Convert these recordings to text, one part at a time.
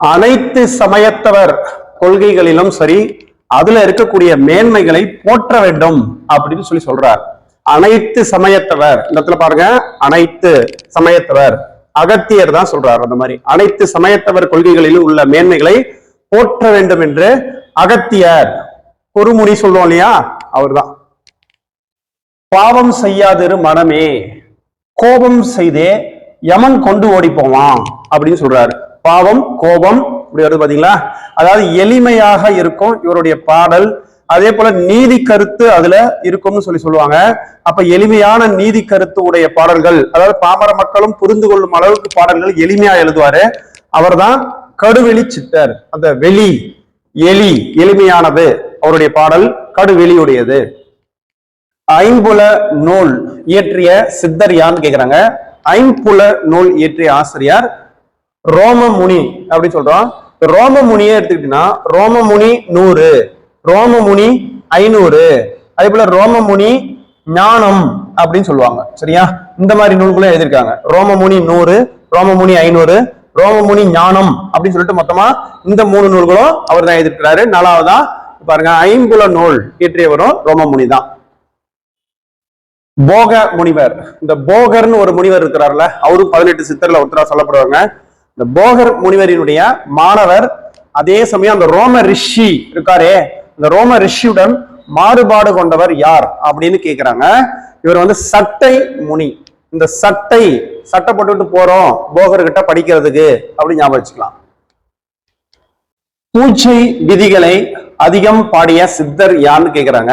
அனைத்து சமயத்தவர் கொள்கைகளிலும் சரி அதுல இருக்கக்கூடிய மேன்மைகளை போற்ற வேண்டும் அப்படின்னு சொல்லி சொல்றார். அனைத்து சமயத்தவர் இந்த இடத்துல பாருங்க அனைத்து சமயத்தவர் அகத்தியர் தான் சொல்றார் அந்த மாதிரி. அனைத்து சமயத்தவர் கொள்கைகளிலும் உள்ள மேன்மைகளை போற்ற வேண்டும் என்று அகத்தியர் குருமுனி சொல்லுவோம் இல்லையா? அவர்தான். பாவம் செய்யாதிரு மனமே கோபம் செய்தே யமன் கொண்டு ஓடி போவான் அப்படின்னு சொல்றாரு. பாவம் கோபம் இப்படி வருது பாத்தீங்களா? அதாவது எளிமையாக இருக்கும் இவருடைய பாடல். அதே போல நீதி கருத்து அதுல இருக்கும்னு சொல்லி சொல்லுவாங்க. அப்ப எளிமையான நீதி கருத்து உடைய பாடல்கள் அதாவது பாமர மக்களும் புரிந்து கொள்ளும் அளவுக்கு பாடல்கள் எளிமையா எழுதுவாரு. அவர்தான் கடுவெளி சித்தர் அந்த வெளி எலி எளிமையானது. அவருடைய பாடல் கடுவெளியுடையது. ஐம்புல நூல் இயற்றிய சித்தர் யான்னு கேக்குறாங்க. ஐம்புல நூல் இயற்றிய ஆசிரியர் ரோமமுனி அப்படின்னு சொல்றோம். ரோமமுனியே எடுத்துக்கிட்டீங்கன்னா ரோமமுனி நூறு ரோமமுனி ஐநூறு அதே போல ரோமமுனி ஞானம் அப்படின்னு சொல்லுவாங்க. சரியா? இந்த மாதிரி நூல்களும் எழுதியிருக்காங்க. ரோமமுனி நூறு ரோமமுனி ஐநூறு ரோமமுனி ஞானம் அப்படின்னு சொல்லிட்டு மொத்தமா இந்த மூணு நூல்களும் அவர் தான் எழுதியிருக்கிறாரு. நாலாவதா பாருங்க ஐம்புல நூல் இயற்றியவரும் ரோமமுனி தான். போக முனிவர். இந்த போகர்னு ஒரு முனிவர் இருக்கிறார்ல அவரும் பதினெட்டு சித்தர்ல ஒருத்தரா சொல்லப்படுவாங்க. இந்த போகர் முனிவரினுடைய மாணவர் அதே சமயம் அந்த ரோம ரிஷி இருக்காரே இந்த ரோம ரிஷியுடன் மாறுபாடு கொண்டவர் யார் அப்படின்னு கேக்குறாங்க. இவர் வந்து சட்டை முனி. இந்த சட்டை சட்டை போட்டுட்டு போறோம் போகர்கிட்ட படிக்கிறதுக்கு அப்படின்னு ஞாபகம் வச்சுக்கலாம். பூஜை விதிகளை அதிகம் பாடிய சித்தர் யாருன்னு கேக்குறாங்க.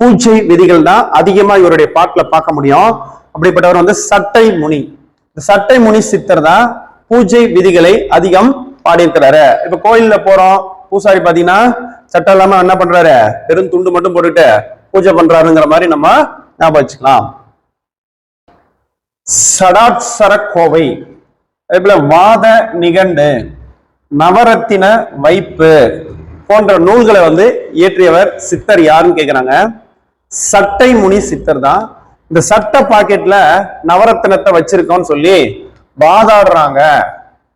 பூஜை விதிகள் தான் அதிகமா இவருடைய பாட்டுல பார்க்க முடியும். அப்படிப்பட்டவர் வந்து சட்டை முனி. இந்த சட்டை முனி சித்தர் தான் பூஜை விதிகளை அதிகம் பாடியிருக்கிறாரு. இப்ப கோயில்ல போறோம். பூசாரி பாத்தீங்கன்னா சட்டம் இல்லாம என்ன பண்றாரு? பெரும் துண்டு மட்டும் போட்டுட்டு பூஜை பண்றாருங்கிற மாதிரி நம்ம ஞாபகம் வச்சுக்கலாம். சடாட்சர கோவை அதே வாத நிகண்டு நவரத்தின வைப்பு போன்ற நூல்களை வந்து இயற்றியவர் சித்தர் யாருன்னு கேக்குறாங்க? சட்டை முனி சித்தர் தான். இந்த சட்ட பாக்கெட்ல நவரத்தினத்தை வச்சிருக்கோம்னு சொல்லி வாதாடுறாங்க.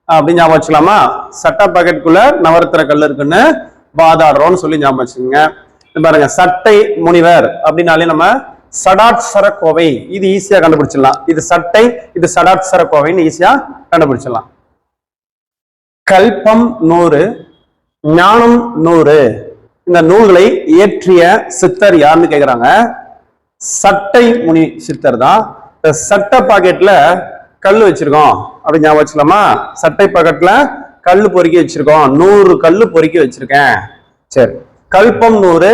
அப்படின்னு ஞாபகம் வச்சுக்கலாமா? சட்ட பாக்கெட்டுக்குள்ள நவரத்திர கல் இருக்குன்னு வாதாடுறோம்னு சொல்லி ஞாபகம் வச்சுக்கோங்க. பாருங்க சட்டை முனிவர் அப்படின்னாலே நம்ம சடாட்சர கோவை இது ஈஸியா கண்டுபிடிச்சிடலாம். இது சட்டை இது சடாட்சர கோவைன்னு ஈஸியா கண்டுபிடிச்சிடலாம். கல்பம் நூறு ஞானம் நூறு. இந்த நூல்களை இயற்றிய சித்தர் யாருன்னு கேக்குறாங்க? சட்டை முனி சித்தர் தான். இந்த சட்டை பாக்கெட்ல கல் வச்சிருக்கோம். அப்படி ஞாபகம் வச்சுக்கலாமா? சட்டை பக்கத்துல கல் பொறுக்கி வச்சிருக்கோம். நூறு கல் பொறுக்கி வச்சிருக்கேன். சரி. கல்பம் நூறு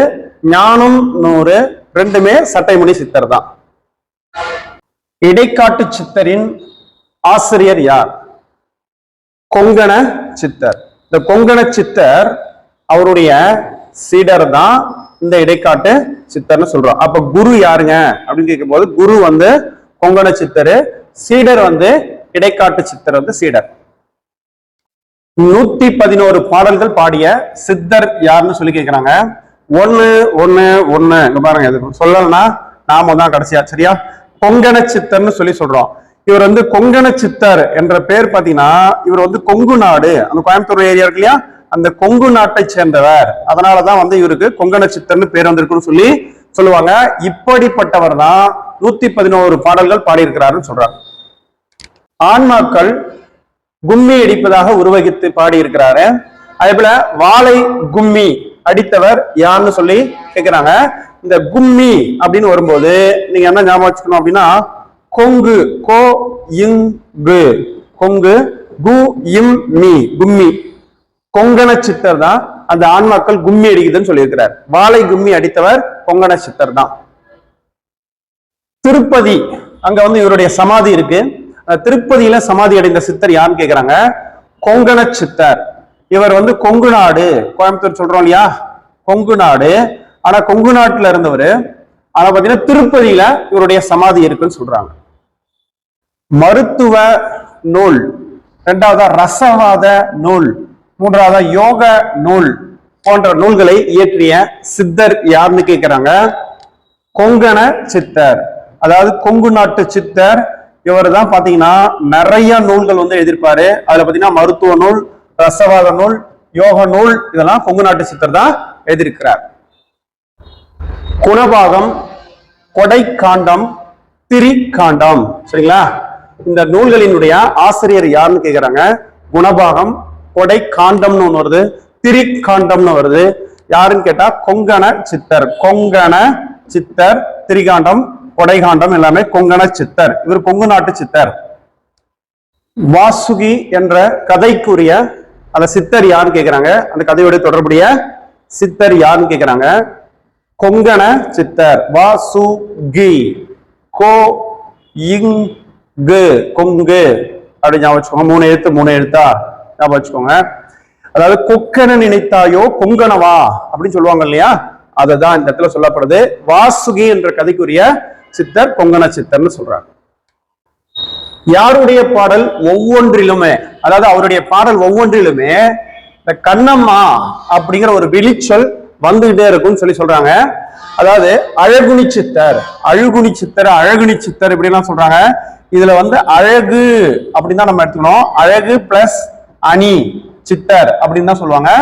ஞானம் நூறு ரெண்டுமே சட்டை முனி சித்தர் தான். இடைக்காட்டு சித்தரின் ஆசிரியர் யார்? கொங்கண சித்தர். இந்த கொங்கண சித்தர் அவருடைய சீடர் தான் இந்த இடைக்காட்டு சித்தர்னு சொல்றோம். அப்ப குரு யாருங்க? அப்படின்னு கேட்கும்போது குரு வந்து கொங்கண சித்தரு சீடர் வந்து இடைக்காட்டு சித்தர் வந்து சீடர். நூத்தி பதினோரு பாடல்கள் பாடிய சித்தர் யாருன்னு சொல்லி கேட்கிறாங்க ஒன்னு ஒன்னு ஒன்னு இங்க பாருங்க இது நாம தான் கடைசியா சரியா? கொங்கண சித்தர்னு சொல்லி சொல்றோம். இவர் வந்து கொங்கண சித்தர் என்ற பேர் பாத்தீங்கன்னா இவர் வந்து கொங்கு நாடு. அந்த கோயம்புத்தூர் ஏரியா இருக்கு இல்லையா? அந்த கொங்கு நாட்டை சேர்ந்தவர். அதனாலதான் வந்து இவருக்கு கொங்கண சித்தர்னு பேர் வந்திருக்குன்னு சொல்லி சொல்லுவாங்க. இப்படிப்பட்டவர் தான் நூத்தி பதினோரு பாடல்கள் பாடியிருக்கிறாருன்னு சொல்றாரு ஆன்மாக்கள் கும்மி அடிப்பதாக உருவகித்து பாடியிருக்கிறாரு. அதே போல வாழை கும்மி அடித்தவர் யாருன்னு சொல்லி கேட்கிறாங்க இந்த கும்மி அப்படின்னு வரும்போது நீங்க என்ன ஞாபகம் வச்சுக்கணும் அப்படின்னா கொங்கு கோ இங்கு கொங்கு கு இம் மீ. கும்மி. கொங்கண சித்தர் தான் அந்த ஆன்மாக்கள் கும்மி அடிக்குதுன்னு சொல்லியிருக்கிறார். வாழை கும்மி அடித்தவர் கொங்கண சித்தர் தான். திருப்பதி. அங்க வந்து இவருடைய சமாதி இருக்கு. திருப்பதியில சமாதி அடைந்த சித்தர் யாருன்னு கேக்குறாங்க? கொங்கண சித்தர். இவர் வந்து கொங்கு நாடு. கோயம்புத்தூர் சொல்றோம் இல்லையா? கொங்கு நாடு. ஆனா கொங்கு நாட்டுல இருந்தவர் ஆனா பாத்தீங்கன்னா திருப்பதியில இவருடைய சமாதி இருக்குன்னு சொல்றாங்க. மருத்துவ நூல். இரண்டாவதா ரசவாத நூல். மூன்றாவதா யோக நூல் போன்ற நூல்களை இயற்றிய சித்தர் யாருன்னு கேக்குறாங்க? கொங்கண சித்தர். அதாவது கொங்கு நாட்டு சித்தர் இவர் தான் பாத்தீங்கன்னா நிறைய நூல்கள் வந்து எழுதியிருப்பாரு. அதுல பாத்தீங்கன்னா மருத்துவ நூல் ரசவாத நூல் யோக நூல் இதெல்லாம் கொங்கு நாட்டு சித்தர் தான் எழுதியிருக்கிறார். குணபாகம் கொடைக்காண்டம் திரிகாண்டம் சரிங்களா? இந்த நூல்களினுடைய ஆசிரியர் யாருன்னு கேக்குறாங்க? குணபாகம் கொடைக்காண்டம்னு ஒண்ணு வருது திரிக்காண்டம்னு வருது. யாருன்னு கேட்டா கொங்கண சித்தர் கொங்கண சித்தர் திரிகாண்டம் கொடைகாண்டம் எல்லாமே கொங்கண சித்தர். இவர் கொங்கு நாட்டு சித்தர். வாசுகி என்ற கதைக்குரிய அந்த சித்தர் யாருன்னு கேட்கிறாங்க அந்த கதையோட தொடர்புடைய சித்தர் யாருன்னு கேட்கிறாங்க கொங்கண சித்தர். வாசுகி. கோ இங்கு. கொங்கு. அப்படின்னு ஞாபகம் வச்சுக்கோங்க. மூணு எழுத்து மூணு எழுத்தா ஞாபகம் வச்சுக்கோங்க. அதாவது கொக்கன நினைத்தாயோ கொங்கணவா அப்படின்னு சொல்லுவாங்க இல்லையா? அததான் இந்த இடத்துல சொல்லப்படுது. வாசுகி என்ற கதைக்குரிய சித்தர் கொங்கண சித்தர்னு சொல்றாங்க. யாருடைய பாடல் ஒவ்வொன்றிலுமே அதாவது அவருடைய பாடல் ஒவ்வொன்றிலுமே இந்த கண்ணம்மா அப்படிங்கிற ஒரு விழிச்சொல் வந்துகிட்டே இருக்கும்னு சொல்லி சொல்றாங்க. அதாவது அழகுனி சித்தர் அழுகுனி சித்தர் அழகுனி சித்தர் இப்படிலாம் சொல்றாங்க. இதுல வந்து அழகு அப்படின்னு தான் நம்ம எடுத்துக்கணும். அழகு பிளஸ் அணி சித்தர் அப்படின்னு தான் சொல்லுவாங்க.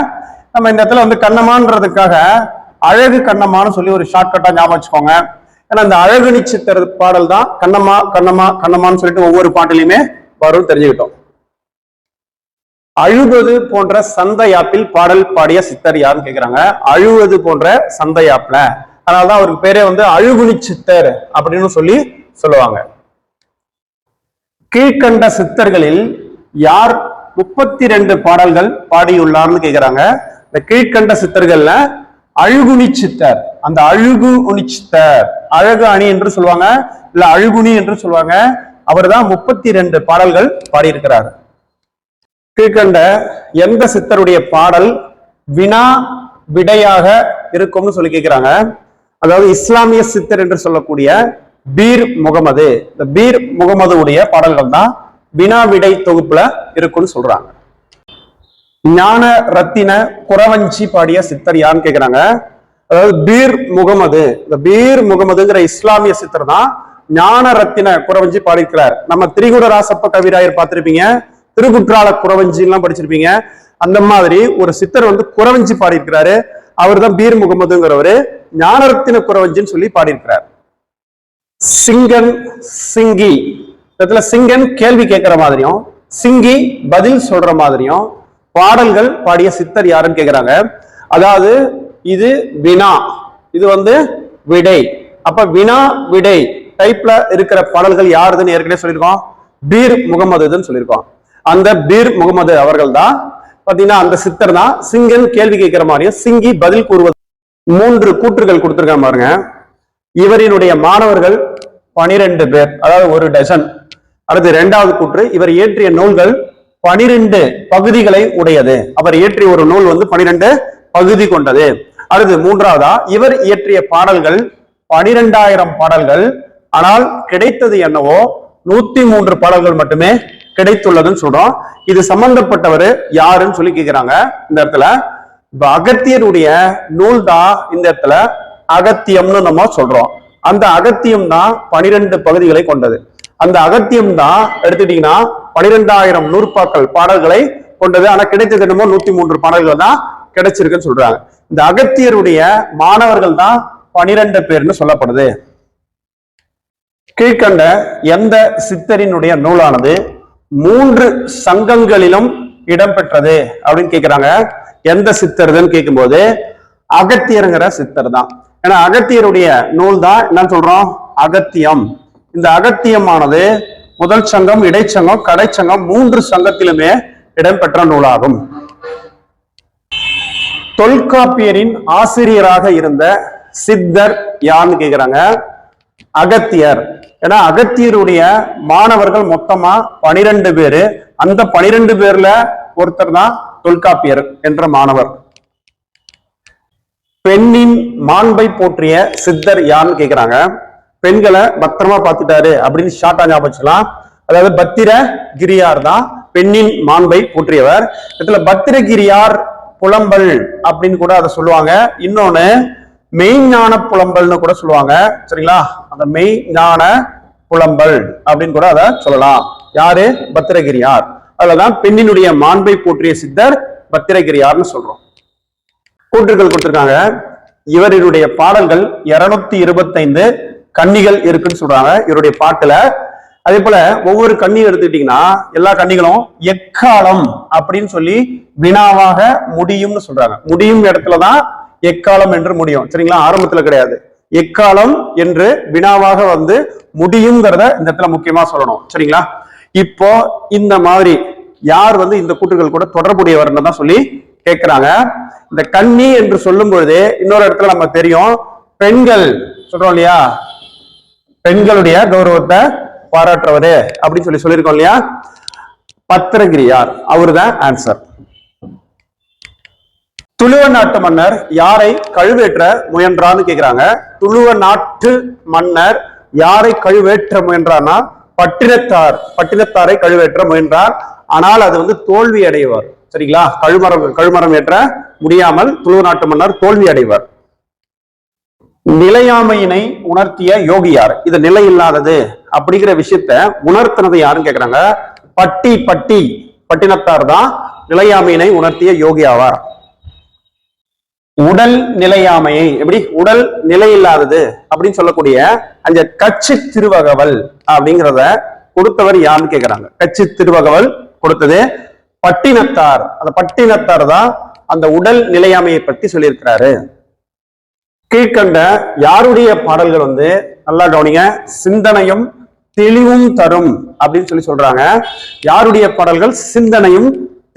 நம்ம இந்த இடத்துல வந்து கண்ணம்மான்றதுக்காக அழகு கண்ணம்மான்னு சொல்லி ஒரு ஷார்ட்கட்டா ஞாபகம் வச்சுக்கோங்க. ஏன்னா அந்த அழகுனி சித்தர் பாடல் தான் கண்ணம்மா கண்ணம்மா கண்ணம்மான்னு சொல்லிட்டு ஒவ்வொரு பாட்டிலையுமே வரும் தெரிஞ்சுக்கிட்டோம். அழுவது போன்ற சந்தையாப்பில் பாடல் பாடிய சித்தர் யாருன்னு கேக்குறாங்க? அழுவது போன்ற சந்தையாப்ல அதனாலதான் அவருக்கு பேரே வந்து அழுகுனி சித்தர் அப்படின்னு சொல்லி சொல்லுவாங்க. கீழ்கண்ட சித்தர்களில் யார் முப்பத்தி ரெண்டு பாடல்கள் பாடியுள்ளார்னு கேக்குறாங்க. இந்த கீழ்கண்ட சித்தர்கள்ல அழுகுனி சித்தர் அந்த அழுகு உனி சித்தர் அழகு அணி என்று சொல்லுவாங்க இல்ல அழுகுனி என்று சொல்லுவாங்க. அவர்தான் முப்பத்தி ரெண்டு பாடல்கள் பாடியிருக்கிறார். கீழ்கண்ட எந்த சித்தருடைய பாடல் வினா விடையாக இருக்கும்னு சொல்லி கேட்கிறாங்க அதாவது இஸ்லாமிய சித்தர் என்று சொல்லக்கூடிய பீர் முகமது. இந்த பீர் முகமது உடைய பாடல்கள் தான் வினா விடை தொகுப்புல இருக்கும்னு சொல்றாங்க. ஞான ரத்தின குறவஞ்சி பாடிய சித்தர் யான்னு கேக்குறாங்க? அதாவது பீர் முகமது. இந்த பீர் முகமதுங்கிற இஸ்லாமிய சித்தர் தான் ஞான ரத்தின குறவஞ்சி பாடியிருக்கிறார். நம்ம திரிகுட ராசப்ப கவிராயர் பார்த்திருப்பீங்க. திருக்குற்றால குறவஞ்சி எல்லாம் படிச்சிருப்பீங்க. அந்த மாதிரி ஒரு சித்தர் வந்து குறவஞ்சி பாடியிருக்கிறாரு. அவர் தான் பீர் முகமதுங்கிறவரு. ஞானரத்தின குறவஞ்சின்னு சொல்லி பாடியிருக்கிறார். சிங்கன் சிங்கி. இடத்துல சிங்கன் கேள்வி கேட்கிற மாதிரியும் சிங்கி பதில் சொல்ற மாதிரியும் பாடல்கள் பாடிய சித்தர் யாருன்னு கேட்கிறாங்க அதாவது இது வினா. இது வந்து விடை. அப்ப வினா விடை டைப்ல இருக்கிற பாடல்கள் யாருதுன்னு ஏற்கனவே சொல்லியிருக்கோம். பீர் முகமதுன்னு சொல்லியிருக்கோம். அந்த பீர் முகமது அவர்கள் தான். பாத்தீங்கன்னா அந்த சித்தர் தான். சிங்கன் கேள்வி கேட்கிற மாதிரியும் சிங்கி பதில் கூறுவது மூன்று கூற்றுகள் கொடுத்துருக்காங்க பாருங்க. இவரினுடைய மாணவர்கள் பனிரெண்டு பேர் அதாவது ஒரு டசன் அடுத்து இரண்டாவது கூற்று இவர் இயற்றிய நூல்கள் பனிரெண்டு பகுதிகளை உடையது. அவர் இயற்றிய ஒரு நூல் வந்து பனிரெண்டு பகுதி கொண்டது. அடுத்து மூன்றாவதா? இவர் இயற்றிய பாடல்கள் பனிரெண்டாயிரம் பாடல்கள். ஆனால் கிடைத்தது என்னவோ நூத்தி மூன்று பாடல்கள் மட்டுமே கிடைத்துள்ளதுன்னு சொல்றோம். இது சம்பந்தப்பட்டவர் யாருன்னு சொல்லி கேக்குறாங்க இந்த இடத்துல. இப்ப அகத்தியருடைய நூல் தான் இந்த இடத்துல அகத்தியம்னு நம்ம சொல்றோம். அந்த அகத்தியம் தான் பனிரெண்டு பகுதிகளை கொண்டது. அந்த அகத்தியம் தான் எடுத்துட்டீங்கன்னா பனிரெண்டாயிரம் நூற்பாக்கள் பாடல்களை கொண்டது. ஆனா கிடைத்தது என்னமோ நூத்தி மூன்று பாடல்கள் தான் கிடைச்சிருக்குன்னு சொல்றாங்க. இந்த அகத்தியருடைய மாணவர்கள் தான் பனிரெண்டு பேர்னு சொல்லப்படுது. கீழ்கண்ட எந்த சித்தரினுடைய நூலானது மூன்று சங்கங்களிலும் இடம்பெற்றது அப்படின்னு கேக்குறாங்க. எந்த சித்தர்துன்னு கேட்கும்போது அகத்தியருங்கிற சித்தர் தான். ஏன்னா அகத்தியருடைய நூல் தான் என்ன சொல்றோம்? அகத்தியம். இந்த அகத்தியமானது முதல் சங்கம் இடைச்சங்கம் கடைச்சங்கம் மூன்று சங்கத்திலுமே இடம்பெற்ற நூலாகும். தொல்காப்பியரின் ஆசிரியராக இருந்த சித்தர் யான்னு கேக்குறாங்க? அகத்தியர். ஏன்னா அகத்தியருடைய மாணவர்கள் மொத்தமா பனிரெண்டு பேரு. அந்த பனிரெண்டு பேர்ல ஒருத்தர் தான் தொல்காப்பியர் என்ற மாணவர். பெண்ணின் மாண்பை போற்றிய சித்தர் யான்னு கேக்குறாங்க? பெண்களை பத்திரமா பார்த்துட்டாரு அப்படின்னு ஷார்ட்டா ஞாபகம் வச்சுக்கலாம். அதாவது பத்திர கிரியார் தான் பெண்ணின் மாண்பை போற்றியவர். இதுல பத்திரகிரியார் புலம்பல் அப்படின்னு கூட அதை சொல்லுவாங்க. இன்னொன்னு மெய்ஞான புலம்பல்னு கூட சொல்லுவாங்க. சரிங்களா? அந்த மெய்ஞான புலம்பல் அப்படின்னு கூட அதை சொல்லலாம். யாரு? பத்திரகிரியார். அதுலதான் பெண்ணினுடைய மாண்பை போற்றிய சித்தர் பத்திரகிரியார்னு சொல்றோம். கூற்றுகள் கொடுத்திருக்காங்க. இவரினுடைய பாடல்கள் இருநூத்தி இருபத்தைந்து கன்னிகள் இருக்குன்னு சொல்றாங்க இவருடைய பாட்டுல. அதே போல ஒவ்வொரு கண்ணி எடுத்துக்கிட்டீங்கன்னா எல்லா கன்னிகளும் எக்காலம் அப்படின்னு சொல்லி வினாவாக முடியும்னு சொல்றாங்க. முடியும் இடத்துலதான் எக்காலம் என்று முடியும். சரிங்களா? ஆரம்பத்துல கிடையாது. எக்காலம் என்று வினாவாக வந்து முடியுங்கிறத இந்த இடத்துல முக்கியமா சொல்லணும். சரிங்களா? இப்போ இந்த மாதிரி யார் வந்து இந்த கூற்றுகள் கூட தொடர்புடையவர்னு தான் சொல்லி கேட்கிறாங்க இந்த கன்னி என்று சொல்லும் பொழுது இன்னொரு இடத்துல நம்ம தெரியும். பெண்கள் சொல்றோம் இல்லையா? பெண்களுடைய கௌரவத்தை பாராட்டுறவரு அப்படின்னு சொல்லி சொல்லியிருக்கோம் இல்லையா? பத்திரகிரியார் அவர்தான் ஆன்சர் துளுவ நாட்டு மன்னர் யாரை கழுவேற்ற முயன்றான்னு கேக்குறாங்க. துளுவ நாட்டு மன்னர் யாரை கழுவேற்ற முயன்றான்னா பட்டினத்தார் பட்டினத்தாரை கழுவேற்ற முயன்றார். ஆனால் அது வந்து தோல்வி அடைவார் சரிங்களா? கழுமரம் கழுமரம் ஏற்ற முடியாமல் துளுவ நாட்டு மன்னர் தோல்வி அடைவார் நிலையாமையினை உணர்த்திய யோகியார் இது நிலை இல்லாதது அப்படிங்கிற விஷயத்த உணர்த்தினது யாருன்னு கேக்குறாங்க? பட்டி பட்டி. பட்டினத்தார் தான் நிலையாமையினை உணர்த்திய யோகி ஆவார். உடல் நிலையாமையை எப்படி? உடல் நிலை இல்லாதது அப்படின்னு சொல்லக்கூடிய அந்த கட்சி திருவகவல் அப்படிங்கிறத கொடுத்தவர் யாருன்னு கேக்குறாங்க? கட்சி திருவகவல் கொடுத்தது பட்டினத்தார். அந்த பட்டினத்தார் தான் அந்த உடல் நிலையாமையை பற்றி சொல்லியிருக்கிறாரு. கீழ்கண்ட யாருடைய பாடல்கள் வந்து நல்லா கவனிங்க. சிந்தனையும் தெளிவும் தரும் அப்படின்னு சொல்லி சொல்றாங்க. யாருடைய பாடல்கள்? சிந்தனையும்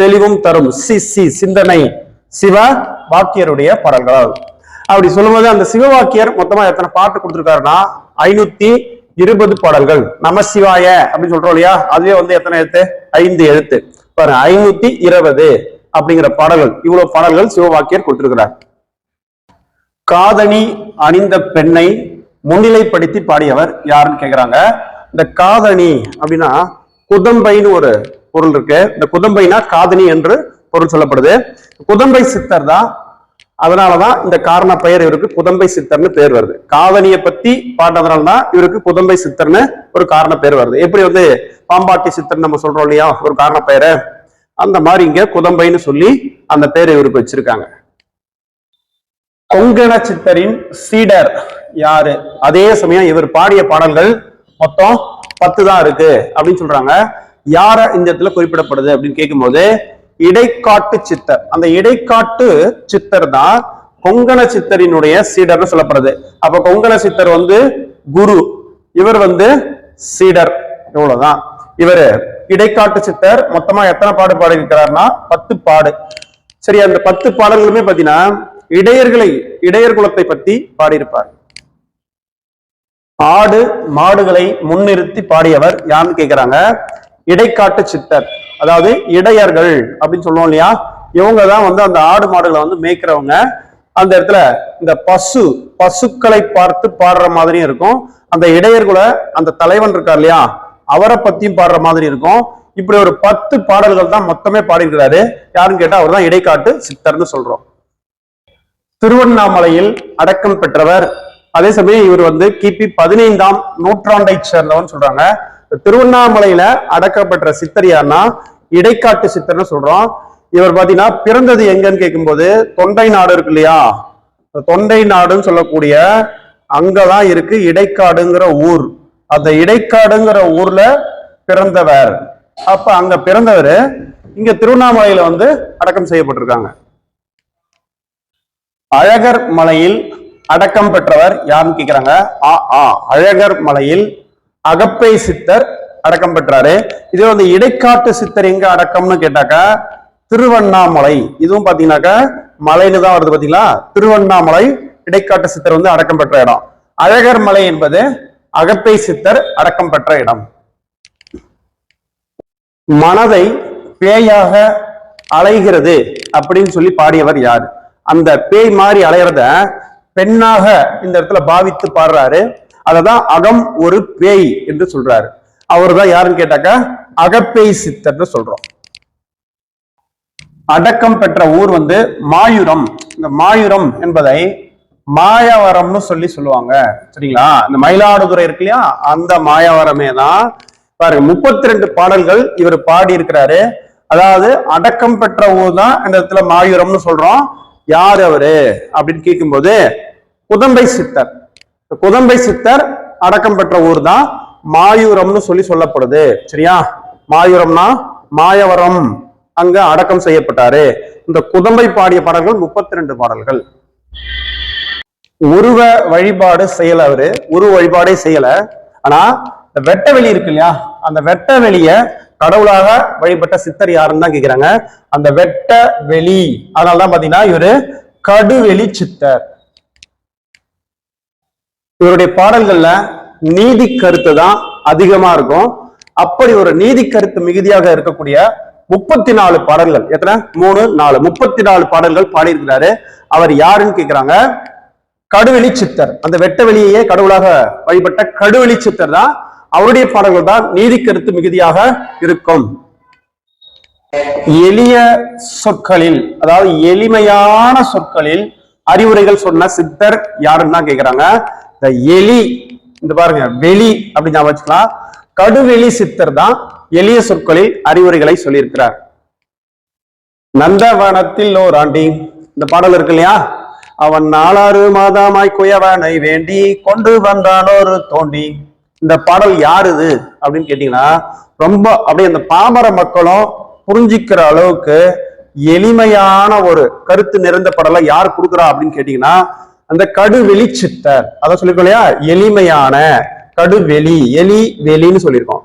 தெளிவும் தரும். சி சி சிந்தனை சிவ வாக்கியருடைய பாடல்கள். அப்படி சொல்லும்போது அந்த சிவவாக்கியர் மொத்தமா எத்தனை பாட்டு கொடுத்துருக்காருன்னா ஐநூத்தி இருபது பாடல்கள். நம சிவாய அப்படின்னு சொல்றோம் இல்லையா? அதுவே வந்து எத்தனை எழுத்து? ஐந்து எழுத்து. பாருங்க ஐநூத்தி இருபது அப்படிங்கிற பாடல்கள். இவ்வளவு பாடல்கள் சிவவாக்கியர் கொடுத்திருக்கிறார். காதணி அணிந்த பெண்ணை முன்னிலைப்படுத்தி பாடியவர் யாருன்னு கேக்குறாங்க. இந்த காதணி அப்படின்னா குதம்பைன்னு ஒரு பொருள் இருக்கு. இந்த குதம்பைனா காதணி என்று பொருள் சொல்லப்படுது. குதம்பை சித்தர் தான். அதனாலதான் இந்த காரண பெயர் இவருக்கு குதம்பை சித்தர்னு பேர் வருது. காதணியை பத்தி பாடுறதுனால தான் இவருக்கு குதம்பை சித்தர்னு ஒரு காரண பேர் வருது. எப்படி வந்து பாம்பாட்டி சித்தர் நம்ம சொல்றோம் இல்லையா? ஒரு காரண பெயரை. அந்த மாதிரி இங்க குதம்பைன்னு சொல்லி அந்த பேரை இவருக்கு வச்சிருக்காங்க. கொங்கண சித்தரின் சீடர் யாரு? அதே சமயம் இவர் பாடிய பாடல்கள் மொத்தம் பத்து தான் இருக்கு அப்படின்னு சொல்றாங்க. யார இந்த இடத்துல குறிப்பிடப்படுது அப்படின்னு கேட்கும்போது இடைக்காட்டு சித்தர். அந்த இடைக்காட்டு சித்தர் தான் கொங்கண சித்தரினுடைய சீடர்னு சொல்லப்படுது. அப்ப கொங்கண சித்தர் வந்து குரு இவர் வந்து சீடர். இவ்வளவுதான். இவர் இடைக்காட்டு சித்தர். மொத்தமா எத்தனை பாடு பாடியிருக்கிறார்னா பத்து பாடு. சரி அந்த பத்து பாடல்களுமே பாத்தீங்கன்னா இடையர்களை இடையர் குலத்தை பத்தி பாடியிருப்பார். ஆடு மாடுகளை முன்னிறுத்தி பாடியவர் யாருன்னு கேக்குறாங்க? இடைக்காட்டு சித்தர். அதாவது இடையர்கள் அப்படின்னு சொல்லுவோம் இல்லையா? இவங்க தான் வந்து அந்த ஆடு மாடுகளை வந்து மேய்க்கிறவங்க. அந்த இடத்துல இந்த பசு பசுக்களை பார்த்து பாடுற மாதிரியும் இருக்கும். அந்த இடையர்குல அந்த தலைவன் இருக்கார் இல்லையா? அவரை பத்தியும் பாடுற மாதிரி இருக்கும். இப்படி ஒரு பத்து பாடல்கள் தான் மொத்தமே பாடியிருக்கிறாரு. யாருன்னு கேட்டா அவர் தான் இடைக்காட்டு சித்தர்னு சொல்றோம். திருவண்ணாமலையில் அடக்கம் பெற்றவர். அதே சமயம் இவர் வந்து கிபி பதினைந்தாம் நூற்றாண்டை சேர்ந்தவன் சொல்றாங்க. திருவண்ணாமலையில அடக்கப்பெற்ற சித்தர் யாருன்னா இடைக்காட்டு சித்தர்னு சொல்றோம். இவர் பாத்தீங்கன்னா பிறந்தது எங்கன்னு கேட்கும்போது தொண்டை நாடு இருக்கு இல்லையா? தொண்டை நாடுன்னு சொல்லக்கூடிய அங்கதான் இருக்கு இடைக்காடுங்கிற ஊர். அந்த இடைக்காடுங்கிற ஊர்ல பிறந்தவர். அப்ப அங்க பிறந்தவர் இங்க திருவண்ணாமலையில வந்து அடக்கம் செய்யப்பட்டிருக்காங்க. அழகர் மலையில் அடக்கம் பெற்றவர் யாருன்னு கேக்குறாங்க? ஆ ஆ அழகர் மலையில் அகப்பை சித்தர் அடக்கம் பெற்றாரு. இதே வந்து இடைக்காட்டு சித்தர் எங்க அடக்கம்னு கேட்டாக்கா திருவண்ணாமலை. இதுவும் பாத்தீங்கன்னாக்கா மலைன்னு தான் வருது பாத்தீங்களா? திருவண்ணாமலை இடைக்காட்டு சித்தர் வந்து அடக்கம் பெற்ற இடம். அழகர் மலை என்பது அகப்பை சித்தர் அடக்கம் பெற்ற இடம். மனதை பேயாக அலைகிறது அப்படின்னு சொல்லி பாடியவர் யார்? அந்த பேய் மாதிரி அலையிறத பெண்ணாக இந்த இடத்துல பாவித்து பாடுறாரு. அததான் அகம் ஒரு பேய் என்று சொல்றாரு. அவர் தான் யாருன்னு கேட்டாக்கா? அகப்பேய் சித்தர்னு சொல்றோம். அடக்கம் பெற்ற ஊர் வந்து மாயுரம். இந்த மாயுரம் என்பதை மாயவரம்னு சொல்லி சொல்லுவாங்க. சரிங்களா? இந்த மயிலாடுதுறை இருக்கு இல்லையா? அந்த மாயவரமே தான். பாருங்க முப்பத்தி ரெண்டு பாடல்கள் இவர் பாடி இருக்கிறாரு அதாவது அடக்கம் பெற்ற ஊர் தான் இந்த இடத்துல மாயுரம்னு சொல்றோம். யார் அவரு? அப்படின்னு கேட்கும்போது குதம்பை சித்தர். குதம்பை சித்தர் அடக்கம் பெற்ற ஊர் தான் மாயூரம்னு சொல்லி சொல்லப்படுது. சரியா? மாயூரம்னா மாயவரம். அங்க அடக்கம் செய்யப்பட்டாரு. இந்த குதம்பை பாடிய பாடல்கள் முப்பத்தி ரெண்டு பாடல்கள். உருவ வழிபாடு செய்யல அவரு. உருவ வழிபாடே செய்யல. ஆனா இந்த வெட்ட வெளி இருக்கு இல்லையா? அந்த வெட்ட வெளிய கடவுளாக வழிபட்ட சித்தர் யாருன்னு தான் கேக்குறாங்க. அந்த வெட்ட வெளி அதனாலதான் பாத்தீங்கன்னா இவரு கடுவெளி சித்தர். இவருடைய பாடல்கள்ல நீதி கருத்து தான் அதிகமா இருக்கும். அப்படி ஒரு நீதி கருத்து மிகுதியாக இருக்கக்கூடிய முப்பத்தி நாலு பாடல்கள் எத்தனை? மூணு நாலு. முப்பத்தி நாலு பாடல்கள் பாடியிருக்கிறாரு. அவர் யாருன்னு கேக்குறாங்க? கடுவெளி சித்தர். அந்த வெட்ட வெளியையே கடவுளாக வழிபட்ட கடுவெளி சித்தர் தான் அவருடைய பாடல்கள் தான் நீதி கருத்து மிகுதியாக இருக்கும். எளிய சொற்களில் அதாவது எளிமையான சொற்களில் அறிவுரைகள் சொன்ன சித்தர் யாருன்னு தான் கேக்குறாங்க. இந்த எலி இந்த பாருங்க வெளி அப்படின்னு வச்சுக்கலாம். கடுவெளி சித்தர் தான் எளிய சொற்களில் அறிவுரைகளை சொல்லியிருக்கிறார். நந்தவனத்தில் ஓராண்டி இந்த பாடல் இருக்கு இல்லையா? அவன் நாலாறு மாதமாய் குயவனை வேண்டி கொண்டு வந்தான் ஒரு தோண்டி. இந்த பாடல் யாருது அப்படின்னு கேட்டீங்கன்னா ரொம்ப அப்படியே அந்த பாமர மக்களும் புரிஞ்சிக்கிற அளவுக்கு எளிமையான ஒரு கருத்து நிறைந்த பாடலை யார் கொடுக்குறா அப்படின்னு கேட்டீங்கன்னா அந்த கடுவெளி சித்தர். அதான் சொல்லிருக்கோம் இல்லையா? எளிமையான கடுவெளி எலி வெளின்னு சொல்லியிருக்கோம்.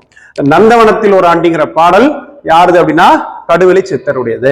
நந்தவனத்தில் ஒரு ஆண்டிங்கிற பாடல் யாருது அப்படின்னா? கடுவெளி சித்தருடையது.